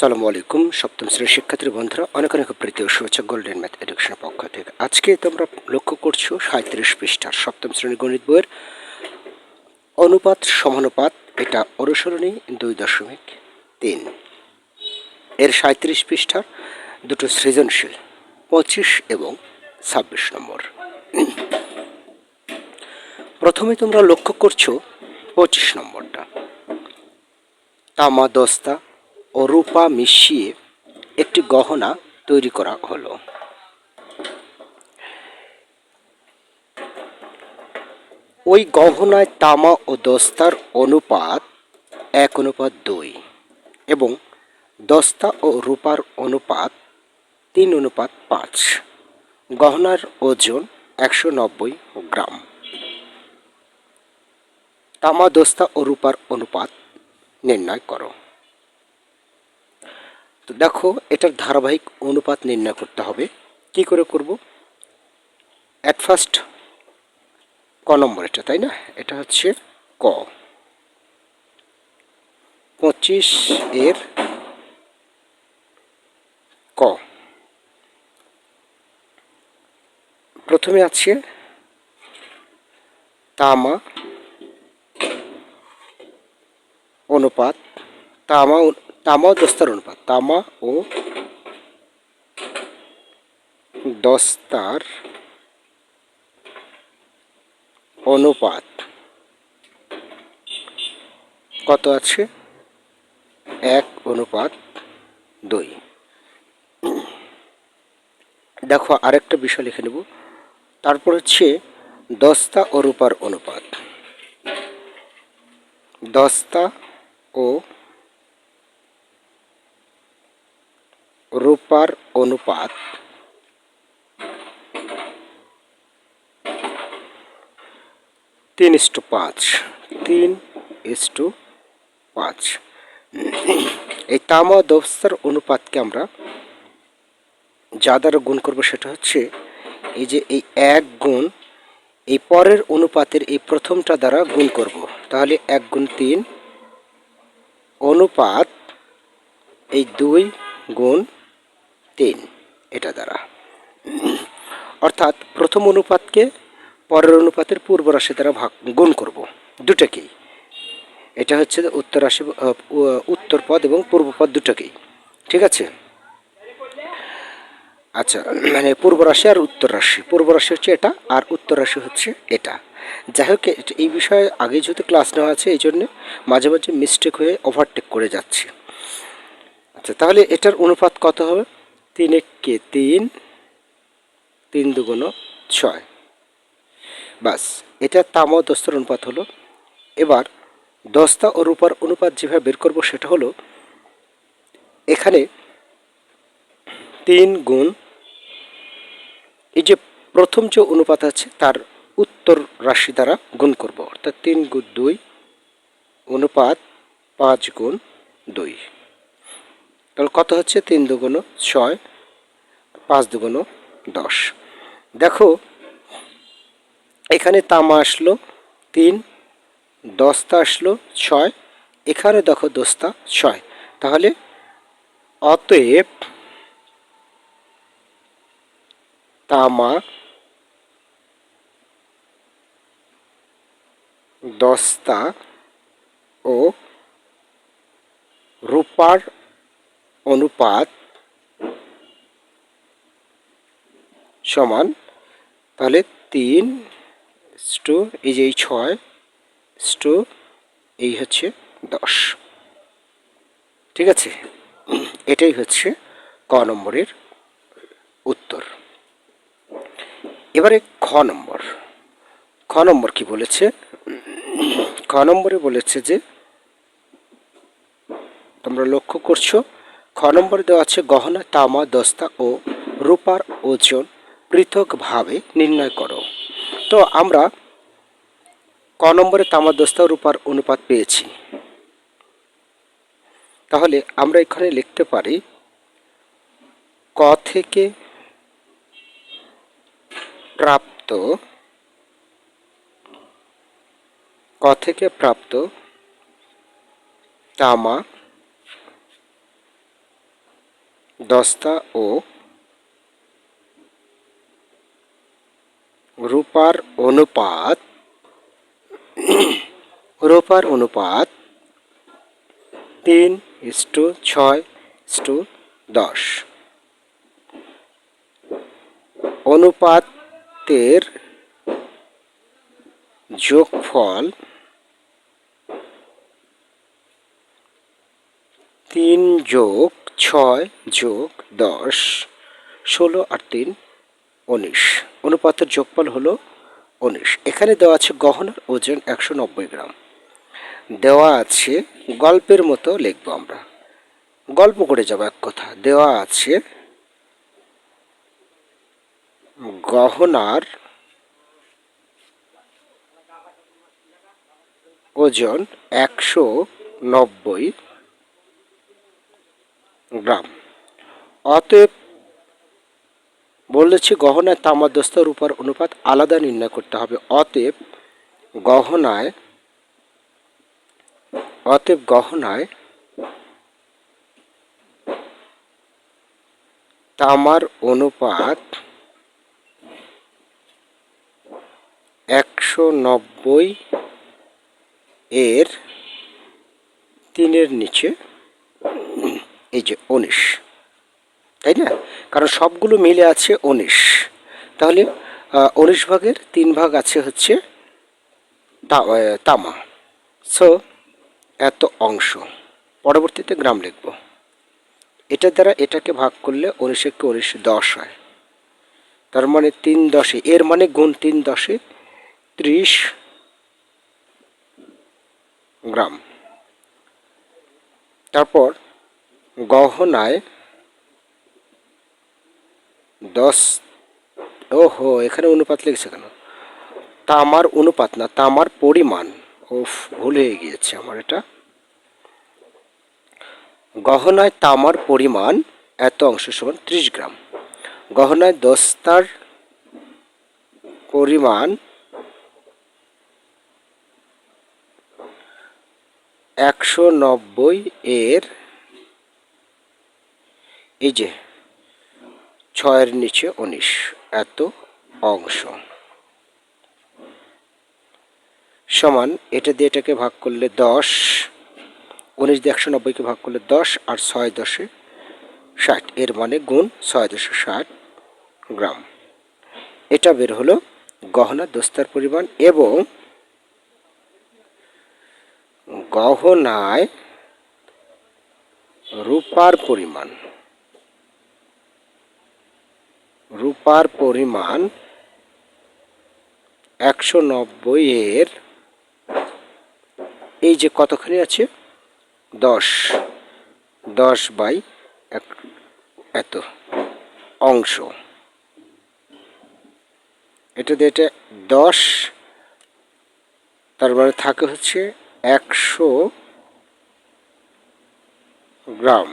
সালামু আলাইকুম, সপ্তম শ্রেণির শিক্ষার্থী বন্ধুরা, অনেক অনেক প্রীতি ও শুভেচ্ছা গোল্ডেন ম্যাথ এডুকেশনের পক্ষ থেকে। আজকে তোমরা লক্ষ্য করছ সাঁত্রিশ পৃষ্ঠার সপ্তম শ্রেণির গণিত বইয়ের অনুপাত সমানুপাত। এটা অনুসরণী দুই দশমিক তিন। এর সাঁত্রিশ পৃষ্ঠার দুটো সৃজনশীল, পঁচিশ এবং ছাব্বিশ নম্বর। প্রথমে তোমরা লক্ষ্য করছ পঁচিশ নম্বরটা। তামা দস্তা ও রূপা মিশিয়ে একটি গহনা তৈরি করা হলো। ওই গহনায় তামা ও দস্তার অনুপাত এক, অনুপাত দুই এবং দস্তা ও রূপার অনুপাত তিন, অনুপাত পাঁচ। গহনার ওজন একশো নব্বই গ্রাম। তামা, দস্তা ও রূপার অনুপাত নির্ণয় করো। তো দেখো, এটার ধারাবাহিক অনুপাত নির্ণয় করতে হবে। কি করে করব? অ্যাট ফার্স্ট ক নম্বর এটা, তাই না? এটা হচ্ছে ক। পঁচিশ এর ক। প্রথমে আছে তামা অনুপাত, তামা তামা দস্তার অনুপাত তামা ও দস্তার অনুপাত। কত আছে? এক অনুপাত দুই। দেখো, আরেকটা বিষয় লিখে নেব। তারপর হচ্ছে দস্তা ও রূপার অনুপাত। দস্তা ও রূপার অনুপাত। তিন ইস্টু পাঁচ। তিন ইস্টু পাঁচ। এই তামা ও দস্তার অনুপাতকে আমরা যা দ্বারা গুণ করব সেটা হচ্ছে, এই যে এই এক গুণ, এই পরের অনুপাতের এই প্রথমটা দ্বারা গুণ করব। তাহলে এক গুণ তিন, অনুপাত এই দুই গুণ তিন, এটা দ্বারা। অর্থাৎ প্রথম অনুপাতকে পরের অনুপাতের পূর্ব রাশি দ্বারা ভাগ, গুণ করব। দুটাকেই এটা হচ্ছে উত্তর রাশি উত্তর পদ এবং পূর্ব পদ দুটাকেই ঠিক আছে? আচ্ছা মানে পূর্ব রাশি আর উত্তর রাশি। পূর্ব রাশি হচ্ছে এটা আর উত্তর রাশি হচ্ছে এটা। যাই হোক এই বিষয়ে আগে যেহেতু ক্লাস নেওয়া আছে, এই জন্যে মাঝে মাঝে মিস্টেক হয়ে ওভারটেক করে যাচ্ছে। আচ্ছা তাহলে এটার অনুপাত কত হবে? তিন কে তিন তিন দুগুণ ছয়। বাস, এটা তাম দস্তার অনুপাত হলো। এবার দস্তা ও রূপার অনুপাত যেভাবে বের করব সেটা হলো, এখানে তিন গুণ, এই যে প্রথম যে অনুপাত আছে তার উত্তর রাশি দ্বারা গুণ করব। অর্থাৎ তিন গুণ দুই, অনুপাত পাঁচ গুণ দুই। তাহলে কত হচ্ছে? তিন দুগুণ ছয়, পাঁচ দুগুণ দশ। দেখো, এখানে তামা আসলো, তিন, দস্তা আসলো, ছয়, এখানে দেখো দস্তা, ছয়। তাহলে অতএব তামা দস্তা ও রূপার অনুপাত সমান, তাহলে তিন স্টু, এই যে এই ছয় স্টু, এই হচ্ছে দশ। ঠিক আছে? এটাই হচ্ছে ক নম্বরের উত্তর। এবারে খ নম্বর। খ নম্বর কি বলেছে? খ নম্বরে বলেছে যে তোমরা লক্ষ্য করছ খ নম্বরে দেওয়া আছে, গহনা, তামা, দস্তা ও রূপার ওজন পৃথকভাবে নির্ণয় করো। তো আমরা ক নম্বরে তামা, দস্তা ও রূপার অনুপাত পেয়েছি। তাহলে আমরা এখানে লিখতে পারি, ক থেকে প্রাপ্ত, ক থেকে প্রাপ্ত তামা দস্তা ও রূপার অনুপাত রূপার অনুপাত তিন ইস্টু ছয় ইস্টু দশ। অনুপাতের যোগফল তিন যোগ ছয় যোগ দশ, ষোলো আর তিন, উনিশ। অনুপাতের যোগফল হলো উনিশ। এখানে দেওয়া আছে গহনার ওজন একশো নব্বই গ্রাম। দেওয়া আছে গল্পের মতো লিখব আমরা। গল্প করে যাব এক কথা। দেওয়া আছে গহনার ওজন একশো নব্বই গ্রাম। অতএব বলেছি, গহনায় তামা দস্তা রূপার অনুপাত আলাদা নির্ণয় করতে হবে। অতএব গহনায় অতএব গহনায় তামার অনুপাত একশো নব্বই এর তিনের নিচে এই যে উনিশ, তাই না? কারণ সবগুলো মিলে আছে উনিশ। তাহলে উনিশ ভাগের তিন ভাগ আছে হচ্ছে তামা। সো এত অংশ। পরবর্তীতে গ্রাম লিখব। এটা দ্বারা এটাকে ভাগ করলে উনিশ একে উনিশ দশ হয়। তার মানে তিন দশে, এর মানে গুণ তিন দশে ত্রিশ গ্রাম। তারপর গহনায় দশ, ওহো, এখানে অনুপাত লিখছে কেন? তামার অনুপাত না তামার পরিমাণ। ও ভুল হয়ে গিয়েছে আমার এটা। গহনায় তামার পরিমাণ, এত অংশ সমান ত্রিশ গ্রাম। গহনায় দস্তার পরিমাণ, একশো নব্বই এর এই যে, ছয়ের নিচে উনিশ, এত অংশ। সমান, এটা দিয়ে এটাকে ভাগ করলে দশ, উনিশ দিয়ে একশো নব্বইকে ভাগ করলে দশ, আর ছয় দশে ষাট, এর মানে গুণ ছয় দশে ষাট গ্রাম। এটা বের হলো গহনা দস্তার পরিমাণ এবং গহনায় রূপার পরিমাণ। রূপার পরিমাণ একশো নব্বই এর, এই যে কতখানি আছে? দশ। দশ বাই এক, এত অংশ। এটা দিয়ে এটা দশ, তার মানে থাকে হচ্ছে একশো গ্রাম।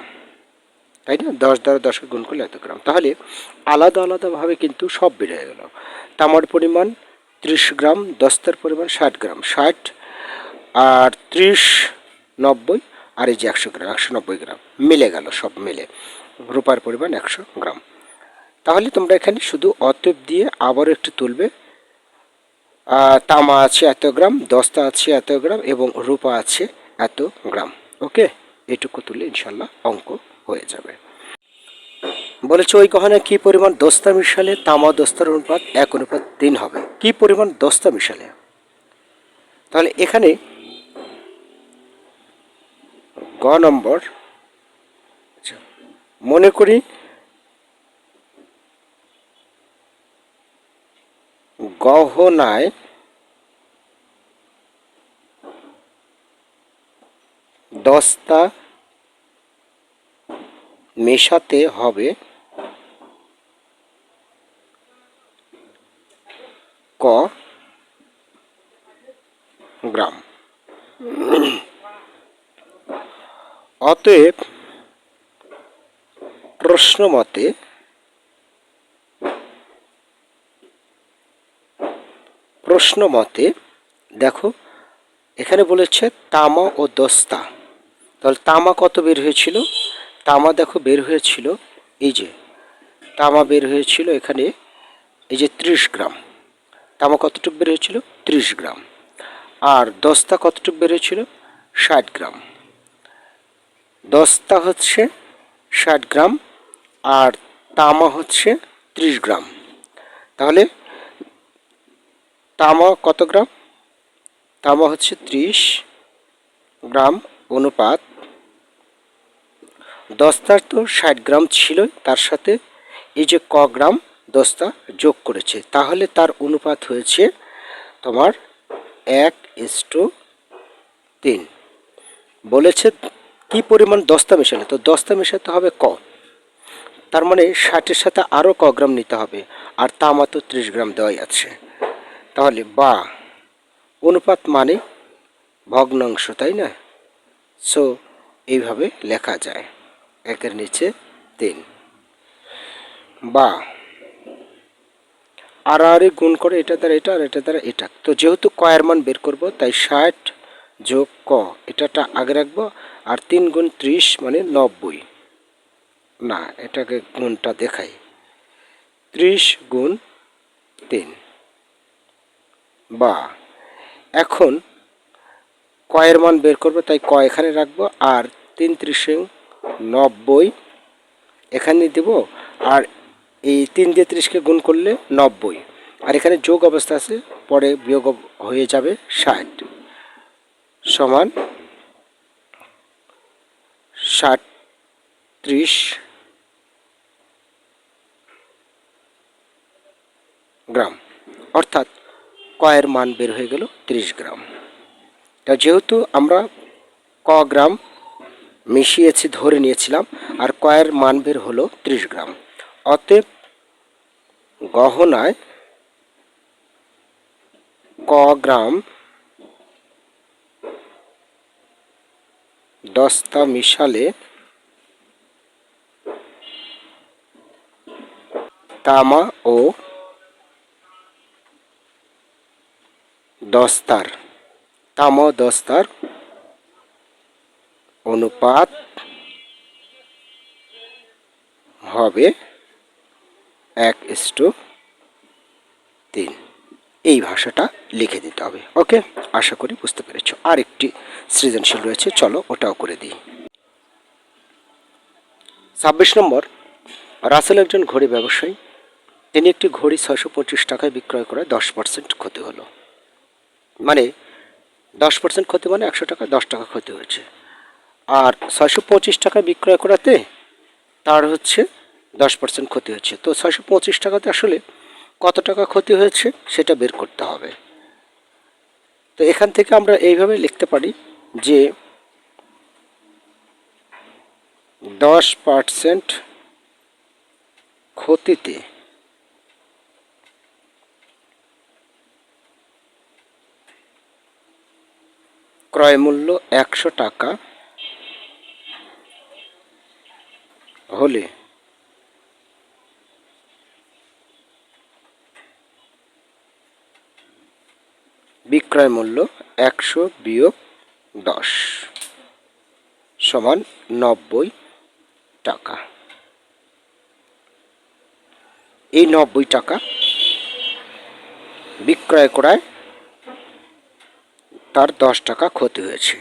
তাই না? দশ দ্বারা দশকে গুণ করলে এত গ্রাম। তাহলে আলাদা আলাদাভাবে কিন্তু সব বেড়ে গেল। তামার পরিমাণ ত্রিশ গ্রাম, দস্তার পরিমাণ ষাট গ্রাম। ষাট আর ত্রিশ নব্বই, আর এই যে একশো গ্রাম, একশো নব্বই গ্রাম। মিলে গেল, সব মিলে। রূপার পরিমাণ একশো গ্রাম। তাহলে তোমরা এখানে শুধু অতএব দিয়ে আবারও একটু তুলবে। তামা আছে এত গ্রাম, দস্তা আছে এত গ্রাম এবং রূপা আছে এত গ্রাম। ওকে? এটুকু তুলে ইনশাল্লাহ অঙ্ক হয়ে যাবে। বলেছে ওই গহনায় কি পরিমাণ দস্তা মিশালে তামা দস্তার অনুপাত এক অনুপাত তিন হবে? কি পরিমাণ দস্তা মিশালে? তাহলে এখানে গ নম্বর আচ্ছা, মনে করি গহনায় দস্তা মেশাতে হবে ক গ্রাম। অতএব প্রশ্ন মতে প্রশ্ন মতে দেখো, এখানে বলেছে তামা ও দস্তা। তাহলে তামা কত বের হয়েছিল? তামা দেখো বের হয়েছিল, এই যে, তামা বের হয়েছিল এখানে, এই যে ত্রিশ গ্রাম। তামা কতটুকু বের হয়েছিল? ত্রিশ গ্রাম। আর দস্তা কতটুকু বের হয়েছিল? ষাট গ্রাম। দস্তা হচ্ছে ষাট গ্রাম, আর তামা হচ্ছে ত্রিশ গ্রাম। তাহলে তামা কত গ্রাম? তামা হচ্ছে ত্রিশ গ্রাম অনুপাত দস্তার তো ষাট গ্রাম ছিল তার সাথে এই যে ক গ্রাম দস্তা যোগ করেছে। তাহলে তার অনুপাত হয়েছে তোমার এক ইস্টু তিন। বলেছে কি পরিমাণ দস্তা মেশালে? তো দস্তা মেশাতে হবে ক। তার মানে ষাটের সাথে আরও ক গ্রাম নিতে হবে, আর তা মাত্র ত্রিশ গ্রাম দেওয়াই আছে। তাহলে বা অনুপাত মানে ভগ্নাংশ, তাই না? সো এইভাবে লেখা যায়। একের নিচে তিন। বা, আর আর গুণ করে এটা দ্বারা এটা আর এটা দ্বারা এটা। তো যেহেতু কয়ের মান বের করব, তাই ষাট যোগ ক, এটাটা আগে রাখব, আর তিন গুণ ত্রিশ মানে নব্বই। না, এটাকে গুণটা দেখাই। ত্রিশ গুণ তিন। বা, এখন কয়ের মান বের করব, তাই ক এখানে রাখব, আর তিন ত্রিশে নব্বই এখানে দেব। আর এই তিন দিয়ে ত্রিশকে গুণ করলে নব্বই। আর এখানে যোগ অবস্থা আছে, পরে বিয়োগ হয়ে যাবে ষাট। সমান ষাট ত্রিশ গ্রাম। অর্থাৎ কয়ের মান বের হয়ে গেল ত্রিশ গ্রাম। তা যেহেতু আমরা ক গ্রাম মিশিয়েছি, ধরে নিয়েছিলাম। আর কয়ের মান বের হলো ত্রিশ গ্রাম। অতএব গহনায় ক গ্রাম দস্তা মিশালে তামা ও দস্তার। তামা দস্তার অনুপাত হবে এক ইস্টু তিন। এই ভাষাটা লিখে দিতে হবে, ওকে? আশা করি বুঝতে পেরেছ। আর একটি সৃজনশীল রয়েছে, চলো ওটাও করে দিই। ছাব্বিশ নম্বর, রাসেল একজন ঘড়ি ব্যবসায়ী। তিনি একটি ঘড়ি ছয়শো পঁচিশ টাকায় বিক্রয় করে দশ পার্সেন্ট ক্ষতি হলো। মানে দশ পার্সেন্ট ক্ষতি মানে একশো টাকা, দশ টাকা ক্ষতি হয়েছে। আর ছয়শো পঁচিশ টাকায় বিক্রয় করাতে তার হচ্ছে দশ পার্সেন্ট ক্ষতি হচ্ছে। তো ছয়শো পঁচিশ টাকাতে আসলে কত টাকা ক্ষতি হয়েছে সেটা বের করতে হবে। তো এখান থেকে আমরা এইভাবে লিখতে পারি যে দশ পার্সেন্ট ক্ষতিতে ক্রয় মূল্য একশো টাকা হলে? বিক্রয় মূল্য একশো বিয়োগ দশ সমান নব্বই টাকা। এই নব্বই টাকা বিক্রয় করায় তার দশ টাকা ক্ষতি হয়েছে।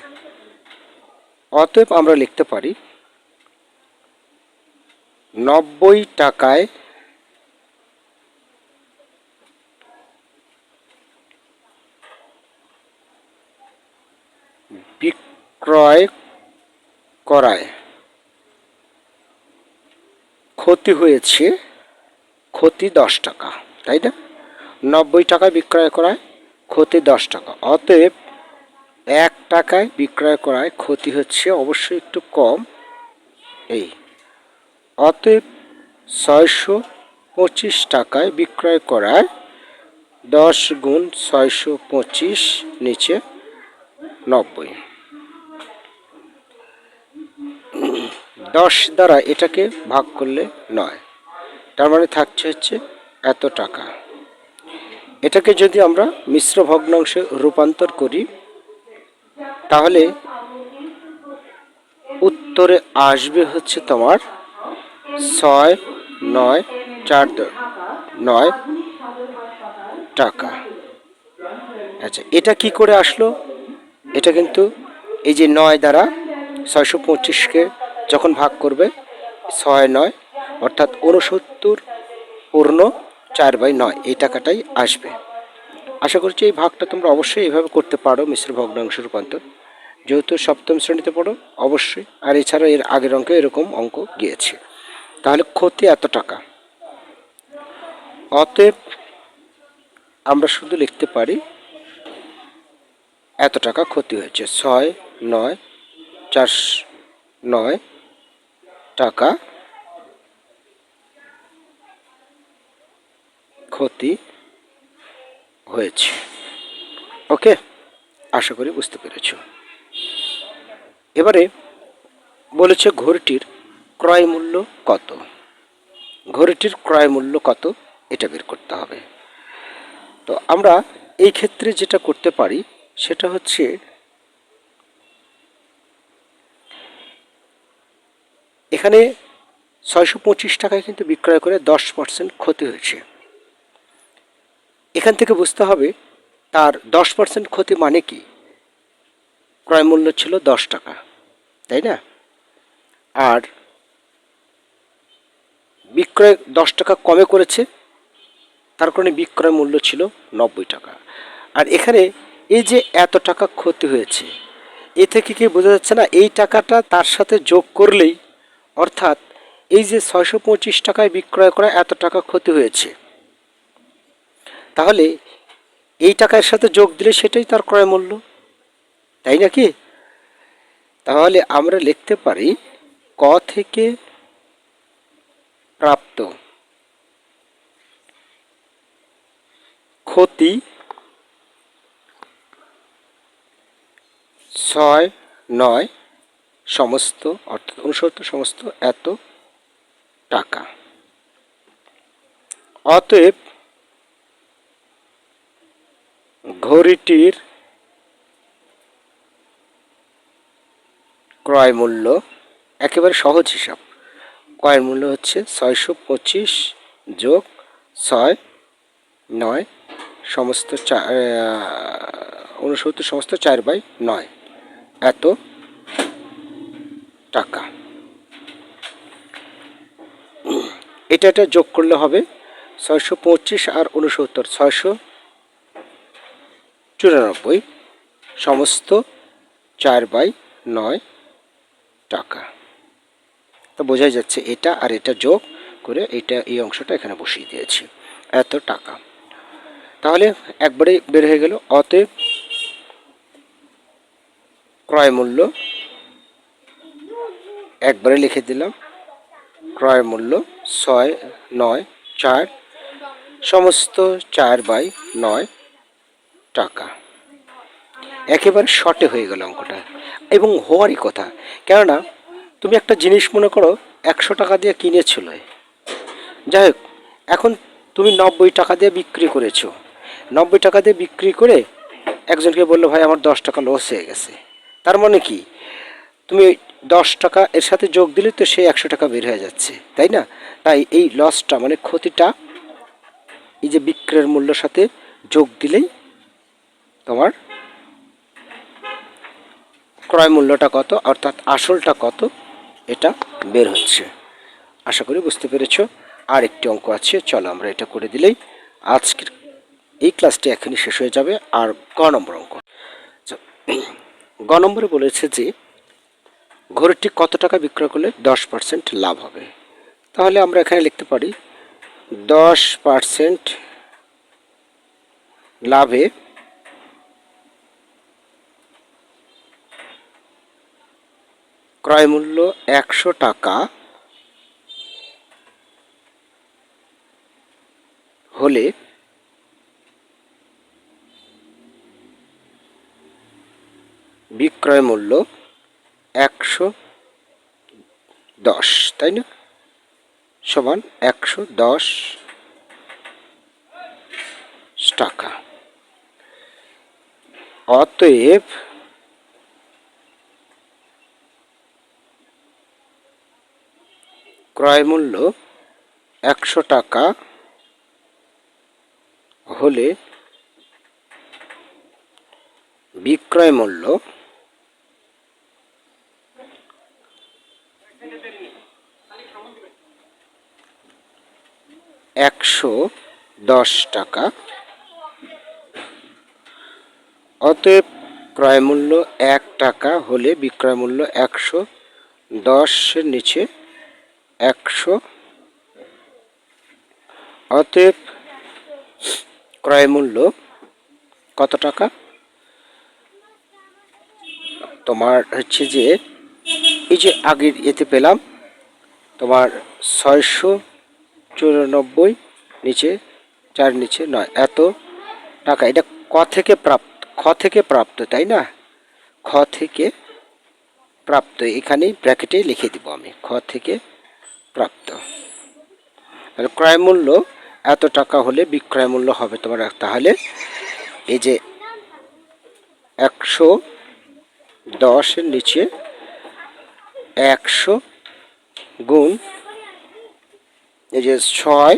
অতএব আমরা লিখতে পারি নব্বই টাকায় বিক্রয় করায়। ক্ষতি হয়েছে, ক্ষতি দশ টাকা, তাই না? নব্বই টাকায় বিক্রয় করায়, ক্ষতি দশ টাকা। অতএব এক টাকায় বিক্রয় করায় ক্ষতি হচ্ছে অবশ্যই একটু কম। এই। অতএব ছয়শো পঁচিশ টাকায় বিক্রয় করায় দশ গুণ ছয়শো পঁচিশ নিচে নব্বই। দশ দ্বারা এটাকে ভাগ করলে নয়। তার মানে থাকছে হচ্ছে এত টাকা। এটাকে যদি আমরা মিশ্র ভগ্নাংশে রূপান্তর করি, তাহলে উত্তরে আসবে হচ্ছে তোমার ছয়, নয়, চার নয় টাকা। আচ্ছা এটা কি করে আসলো? এটা কিন্তু এই যে নয় দ্বারা ছয়শো পঁচিশকে যখন ভাগ করবে, ছয়, নয়, অর্থাৎ উনসত্তর পূর্ণ চার বাই নয়, এই টাকাটাই আসবে। আশা করছি এই ভাগটা তোমরা অবশ্যই এভাবে করতে পারো, মিশ্র ভগ্নাংশ রূপান্তর। যেহেতু সপ্তম শ্রেণীতে পড়ো, অবশ্যই। আর এছাড়া এর আগের অঙ্কে এরকম অঙ্ক গিয়েছে। তাহলে ক্ষতি এত টাকা। অতএব আমরা শুধু লিখতে পারি, এত টাকা ক্ষতি হয়েছে। ছয়, নয়, চার, নয় টাকা ক্ষতি হয়েছে। ওকে? আশা করি বুঝতে পেরেছ। এবারে বলেছে ঘড়িটির ক্রয় মূল্য কত? ঘড়িটির ক্রয় মূল্য কত? এটা বের করতে হবে। তো আমরা এই ক্ষেত্রে যেটা করতে পারি, সেটা হচ্ছে এখানে ছয়শো পঁচিশ টাকায় কিন্তু বিক্রয় করে দশ পার্সেন্ট ক্ষতি হয়েছে। এখান থেকে বুঝতে হবে, তার দশ পার্সেন্ট ক্ষতি মানে কি? ক্রয় মূল্য ছিল দশ টাকা, তাই না? আর বিক্রয় দশ টাকা কমে করেছে, তার কারণে বিক্রয় মূল্য ছিল নব্বই টাকা। আর এখানে এই যে এত টাকা ক্ষতি হয়েছে, এ থেকে কি বোঝা যাচ্ছে না, এই টাকাটা তার সাথে যোগ করলেই, অর্থাৎ এই যে ছয়শো পঁচিশ টাকায় বিক্রয় করা এত টাকা ক্ষতি হয়েছে, তাহলে এই টাকার সাথে যোগ দিলে সেটাই তার ক্রয় মূল্য, তাই নাকি? তাহলে আমরা লিখতে পারি ক থেকে প্রাপ্ত। ক্ষতি ছয় নয় সমস্ত, অর্থাৎ অনুসত্তর সমস্ত এত টাকা। অতএব ঘড়িটির ক্রয় মূল্য একেবারে সহজ হিসাব। ক্রয় মূল্য হচ্ছে ছয়শো পঁচিশ যোগ ছয় নয় সমস্ত চা- আহ, ঊনসত্তর সমস্ত চার বাই নয়। এত টাকা। এটা এটা যোগ করলে হবে ছয়শো পঁচিশ আর উনসত্তর ছয়শো চুরানব্বই সমস্ত চার বাই নয় টাকা। তো বোঝাই যাচ্ছে এটা আর এটা যোগ করে এটা এই অংশটা এখানে বসিয়ে দিয়েছি। এত টাকা। তাহলে একবারে বের হয়ে গেল। অতএব ক্রয় মূল্য একবারে লিখে দিলাম। ক্রয় মূল্য ছয়, নয়, চার, সমস্ত চার বাই নয় টাকা। একেবারে শর্টে হয়ে গেল অঙ্কটা। এবং হওয়ারই কথা। কেননা তুমি একটা জিনিস মনে করো, একশো টাকা দিয়ে কিনেছিল। যাই হোক, এখন তুমি নব্বই টাকা দিয়ে বিক্রি করেছ। নব্বই টাকা দিয়ে বিক্রি করে একজনকে বলল, ভাই, আমার দশ টাকা লস হয়ে গেছে। তার মানে কি? তুমি দশ টাকা এর সাথে যোগ দিলে তো সে একশো টাকা বের হয়ে যাচ্ছে, তাই না? তাই এই লসটা মানে ক্ষতিটা এই যে বিক্রয়ের মূল্যের সাথে যোগ দিলেই তোমার ক্রয় মূল্যটা কত, অর্থাৎ আসলটা কত এটা বের হচ্ছে। আশা করি বুঝতে পেরেছ। আর একটি অঙ্ক আছে চলো আমরা এটা করে দিলেই আজকের এই ক্লাসটি এখনই শেষ হয়ে যাবে। আর গ নম্বর অঙ্ক। আচ্ছা, গ নম্বরে বলেছে যে ঘড়িটি কত টাকা বিক্রয় করলে দশ পার্সেন্ট লাভ হবে? তাহলে আমরা এখানে লিখতে পারি দশ পার্সেন্ট লাভে ক্রয় মূল্য একশো টাকা হলে বিক্রয় মূল্য একশো দশ, তাই না? সমান একশো দশ টাকা। অতএব ক্রয় মূল্য একশো টাকা হলে বিক্রয় মূল্য একশো দশ টাকা। অতএব ক্রয় মূল্য এক টাকা হলে বিক্রয় মূল্য একশো দশের নিচে একশো। অতএব ক্রয় মূল্য কত টাকা? তোমার হচ্ছে যে, এই যে আগের এতে পেলাম, তোমার ছয়শো চুরানব্বই নিচে, চার নিচে নয়, এত টাকা। এটা ক থেকে প্রাপ্ত, খ থেকে প্রাপ্ত, তাই না? খ থেকে প্রাপ্ত, এখানেই ব্র্যাকেটে লিখে দিব আমি। খ থেকে প্রাপ্ত। আর ক্রয় মূল্য এত টাকা হলে বিক্রয় মূল্য হবে তোমার, তাহলে এই যে একশো দশের নিচে একশো গুণ এই যে ছয়,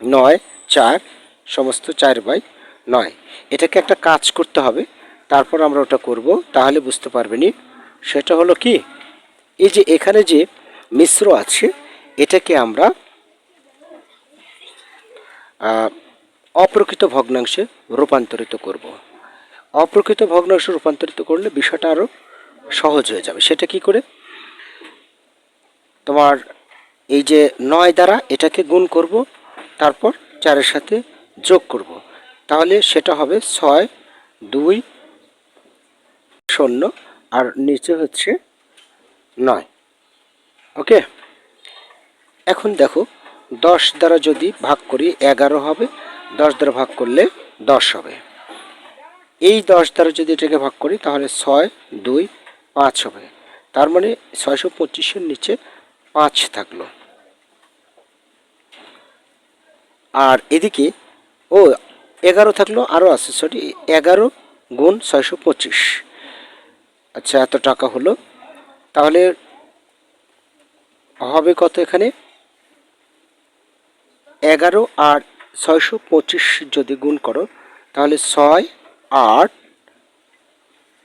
নয়, চার, সমস্ত চার বাই নয়। এটাকে একটা কাজ করতে হবে, তারপর আমরা ওটা করব, তাহলে বুঝতে পারবেনি সেটা হলো কি? এই যে এখানে যে মিশ্র আছে, এটাকে আমরা অপ্রকৃত ভগ্নাংশে রূপান্তরিত করব। অপ্রকৃত ভগ্নাংশে রূপান্তরিত করলে বিষয়টা আরও সহজ হয়ে যাবে। সেটা কি করে? তোমার এই যে নয় দ্বারা এটাকে গুণ করব, তারপর চারের সাথে যোগ করব। তাহলে সেটা হবে ছয়, দুই, শূন্য, আর নিচে হচ্ছে নয়। ওকে এখন দেখো, দশ দ্বারা যদি ভাগ করি এগারো হবে, দশ দ্বারা ভাগ করলে দশ হবে। এই দশ দ্বারা যদি এটাকে ভাগ করি, তাহলে ছয়, দুই, পাঁচ হবে। তার মানে ছয়শো পঁচিশের নিচে পাঁচ থাকল। আর এদিকে, ও, এগারো থাকল আরও আছে সরি এগারো গুণ ছয়শো পঁচিশ। আচ্ছা এত টাকা হলো। তাহলে হবে কত এখানে? এগারো আর ছয়শো পঁচিশ যদি গুণ করো, তাহলে ছয় আট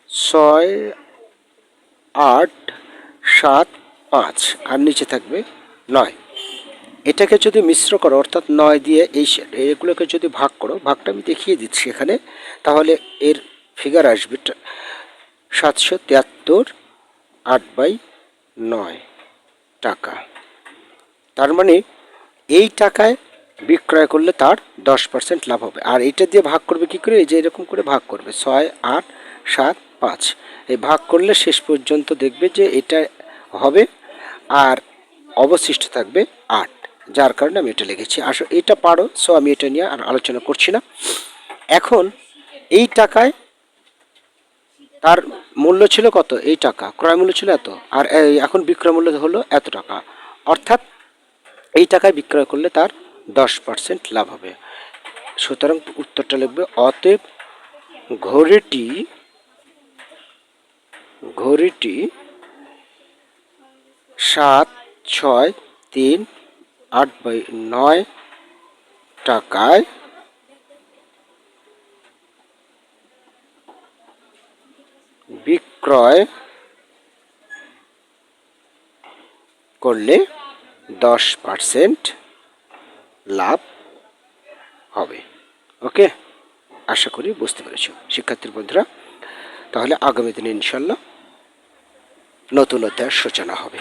ছয় আট সাত পাঁচ, আর নিচে থাকবে নয়। এটাকে যদি মিশ্র করো, অর্থাৎ নয় দিয়ে এই এগুলোকে যদি ভাগ করো, ভাগটা আমি দেখিয়ে দিচ্ছি এখানে, তাহলে এর ফিগার আসবে সাতশো তিয়াত্তর আট বাই নয়। টাকা। তার মানে এই টাকায় বিক্রয় করলে তার দশ পার্সেন্ট লাভ হবে। আর এটা দিয়ে ভাগ করবে কি করে? এই যে এরকম করে ভাগ করবে। ছয়, আট, সাত, পাঁচ। এই ভাগ করলে শেষ পর্যন্ত দেখবে যে এটা হবে আর অবশিষ্ট থাকবে আট। যার কারণে আমি এটা লিখেছি। আসলে এটা পারো। সো আমি এটা নিয়ে আর আলোচনা করছি না। এখন এই টাকায় তার মূল্য ছিল কত? এই টাকা। ক্রয় মূল্য ছিল এত। আর এখন বিক্রয় মূল্য হলো এত টাকা। অর্থাৎ এই টাকায় বিক্রয় করলে তার দশ পার্সেন্ট লাভ হবে। সুতরাং উত্তরটা লিখবে, অতএব ঘড়িটি ঘড়িটি সাত, ছয়, তিন, আট বাই নয় টাকায় বিক্রয় করলে দশ পার্সেন্ট লাভ হবে। ওকে? আশা করি বুঝতে পেরেছ। শিক্ষার্থীর বন্ধুরা, তাহলে আগামী দিনে ইনশাল্লাহ নতুন অধ্যায়ের সূচনা হবে।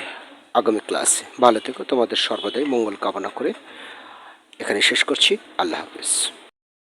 আগামী ক্লাসে। ভালো থেকো। তোমাদের সর্বদাই মঙ্গল কামনা করে এখানে শেষ করছি। আল্লাহ হাফিজ।